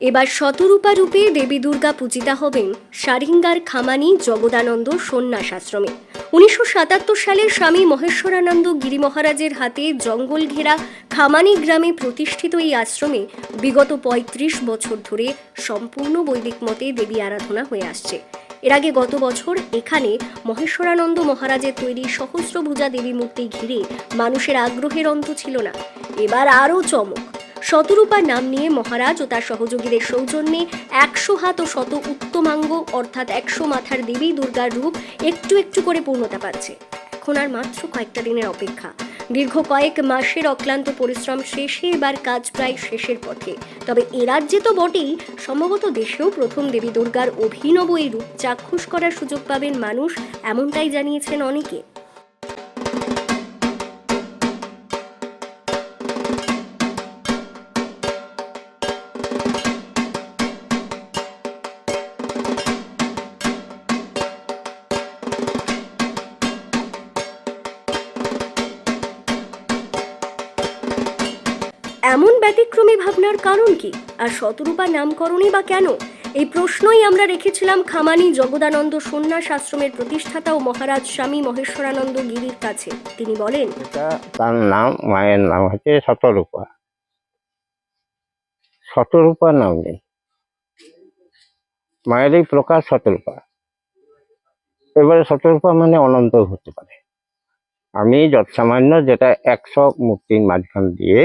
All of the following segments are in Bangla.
এবার শতরূপা রূপে দেবী দুর্গা পূজিতা হবেন সারিঙ্গার খামানি জগদানন্দ সন্ন্যাস আশ্রমে উনিশশো সাতাত্তর সালে স্বামী মহেশ্বরানন্দ গিরি মহারাজের হাতে জঙ্গল ঘেরা খামানি গ্রামে প্রতিষ্ঠিত এই আশ্রমে বিগত পঁয়ত্রিশ বছর ধরে সম্পূর্ণ বৈদিক মতে দেবী আরাধনা হয়ে আসছে। এর আগে গত বছর এখানে মহেশ্বরানন্দ মহারাজের তৈরি সহস্রভুজা দেবী মূর্তি ঘিরে মানুষের আগ্রহের অন্ত ছিল না। এবার আরও চমক। শতরূপার নাম নিয়ে মহারাজ ও তার সহযোগীদের সৌজন্যে একশো হাত ও শত উত্তমাঙ্গ, অর্থাৎ একশো মাথার দেবী দুর্গার রূপ একটু একটু করে পূর্ণতা পাচ্ছে। এখন আর মাত্র কয়েকটা দিনের অপেক্ষা। দীর্ঘ কয়েক মাসের অক্লান্ত পরিশ্রম শেষে এবার কাজ প্রায় শেষের পথে। তবে এ রাজ্যে তো বটেই, সম্ভবত দেশেও প্রথম দেবী দুর্গার অভিনব এই রূপ চাক্ষুষ করার সুযোগ পাবেন মানুষ, এমনটাই জানিয়েছেন অনেকে। এমন ব্যতিক্রমী ভাবনার কারণ কি? আর শতরূপা নামকরণই বা কেন? এই প্রশ্নই আমরা রেখেছিলাম খামানি জগদানন্দ সন্ন্যাস আশ্রমের প্রতিষ্ঠাতা ও মহারাজ স্বামী মহেশ্বরানন্দ গিরির কাছে। তিনি বলেন তার নাম, মায়ের নাম হচ্ছে শতরূপা। শতরূপা নাম নেই। মায়ের এই প্রকাশ শতরূপা। এবারে শতরূপা মানে অনন্ত হতে পারে। আমি যৎসামান্য যেটা একশো মূর্তির মাঝখান দিয়ে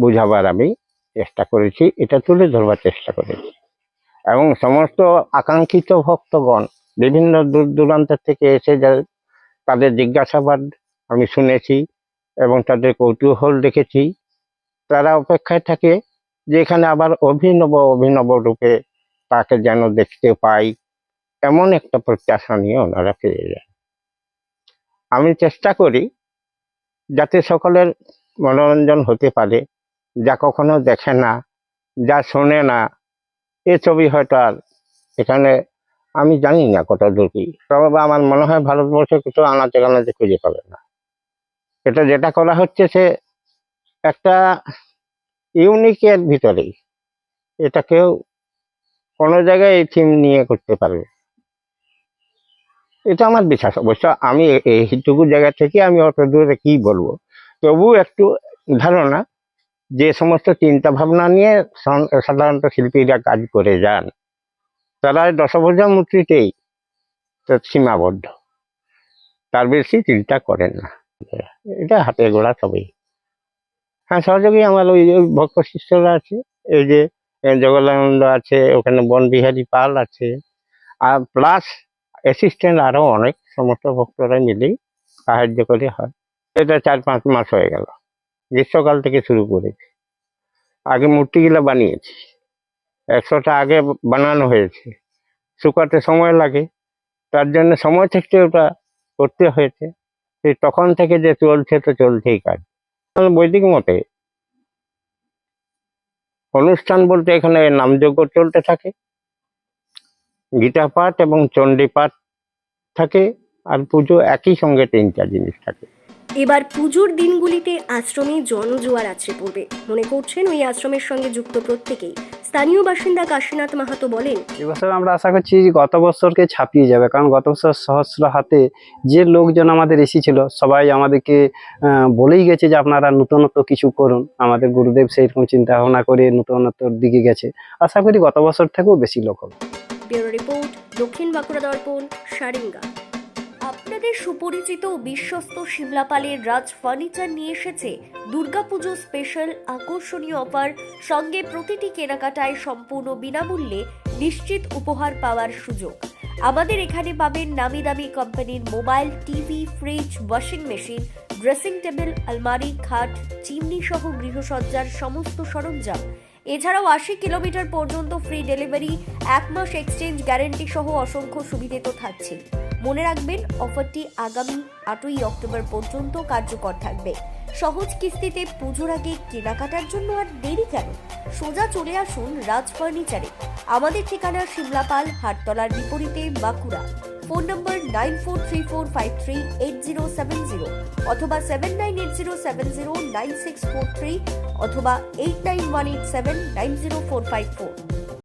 বুঝাবার আমি চেষ্টা করেছি, এটা তুলে ধরবার চেষ্টা করেছি। এবং সমস্ত আকাঙ্ক্ষিত ভক্তগণ, বিভিন্ন দূর দূরান্ত থেকে এসে তাদের জিজ্ঞাসাবাদ আমি শুনেছি এবং তাদের কৌতূহল দেখেছি। তারা অপেক্ষায় থাকে যে এখানে আবার অভিনব অভিনব রূপে তাকে যেন দেখতে পাই, এমন একটা প্রত্যাশা নিয়ে ওনারা ফিরে যান। আমি চেষ্টা করি যাতে সকলের মনোরঞ্জন হতে পারে যা কখনো দেখে না, যা শোনে না, এ ছবি হয়তো আর এখানে আমি জানি না কত দূর কি। তবে আমার মনে হয় ভারতবর্ষে কিছু আনাচে কানাচে খুঁজে পাবে না। এটা যেটা করা হচ্ছে সে একটা ইউনিকের ভিতরেই। এটা কেউ কোনো জায়গায় এই থিম নিয়ে করতে পারবে এটা আমার বিশ্বাস। অবশ্য আমি এইটুকু জায়গা থেকে আমি অত দূরে কি বলব? তবু একটু ধারণা যে সমস্ত চিন্তা ভাবনা নিয়ে সাধারণত শিল্পীরা কাজ করে যান তারা দশভুজা মূর্তিতেই সীমাবদ্ধ। তার বেশি চিন্তা করেন না। এটা হাতে গোড়া সবই। হ্যাঁ সহযোগী আমার ওই ভক্ত শিষ্যরা আছে এই যে এ, জগদানন্দ আছে ওখানে বনবিহারী পাল আছে আর প্লাস অ্যাসিস্ট্যান্ট আরও অনেক সমস্ত ভক্তরা মিলেই সাহায্য করে হয়। এটা চার পাঁচ মাস হয়ে গেল। গ্রীষ্মকাল থেকে শুরু করেছি আগে মূর্তিগুলো বানিয়েছি। একশোটা আগে বানানো হয়েছে। শুকাতে সময় লাগে। তার জন্য সময় থেকে ওটা করতে হয়েছে। সেই তখন থেকে যে চলছে তো চলছেই কাজ। বৈদিক মতে অনুষ্ঠান বলতে এখানে নামযজ্ঞ চলতে থাকে। গীতা পাঠ এবং চণ্ডী পাঠ থাকে। আর পুজো একই সঙ্গে তিনটা জিনিস থাকে। এবার পুজোর দিনগুলিতে আশ্রমে জনজোয়ার আছে পড়বে মনে করছেন ওই আশ্রমের সঙ্গে যুক্ত প্রত্যেকেই। স্থানীয় বাসিন্দা কাশীনাথ মাহাতো বলেন এবছর আমরা আশা করছি যে গত বছরকে ছাপিয়ে যাবে কারণ গত বছর সহস্র হাতে যে লোকজন আমাদের এসেছিল সবাই আমাদেরকে বলেই গেছে যে আপনারা নতুনত্ব কিছু করুন। আমাদের গুরুদেব সেইরকম চিন্তা ভাবনা করে নতুনত্বর দিকে গেছে। আশা করি গত বছর থেকেও বেশি লোক হবে। ব্যুরো রিপোর্ট দক্ষিণ বাঁকুড়া দর্পণ সারিঙ্গা। আপনাদের সুপরিচিত বিশ্বস্ত শিমলাপালের রাজ ফার্নিচার নিয়ে এসেছে দুর্গাপুজো স্পেশাল আকর্ষণীয় অফার সঙ্গে প্রতিটি কেনাকাটায় সম্পূর্ণ বিনামূল্যে নিশ্চিত উপহার পাওয়ার সুযোগ। আমাদের এখানে পাবেন নামি দামি কোম্পানির mobile TV fridge washing machine dressing table আলমারি, খাট, চিমনি সহ গৃহসজ্জার সমস্ত সরঞ্জাম। এছাড়াও আশি কিলোমিটার পর্যন্ত ফ্রি ডেলিভারি এক মাস এক্সচেঞ্জ গ্যারেন্টি সহ অসংখ্য সুবিধে তো থাকছেই। মনে রাখবেন, অফারটি আগামী আটই অক্টোবর পর্যন্ত কার্যকর থাকবে। সহজ কিস্তিতে পুজোর আগে কেনাকাটার জন্য আর দেরি কেন? সোজা চলে আসুন রাজ ফার্নিচারে। আমাদের ঠিকানা শিমলাপাল হাটতলার বিপরীতে Bankura. Phone number nine four three four five three eight zero seven zero অথবা seven nine eight zero seven zero nine six four three অথবা eight nine one eight seven nine zero four five four.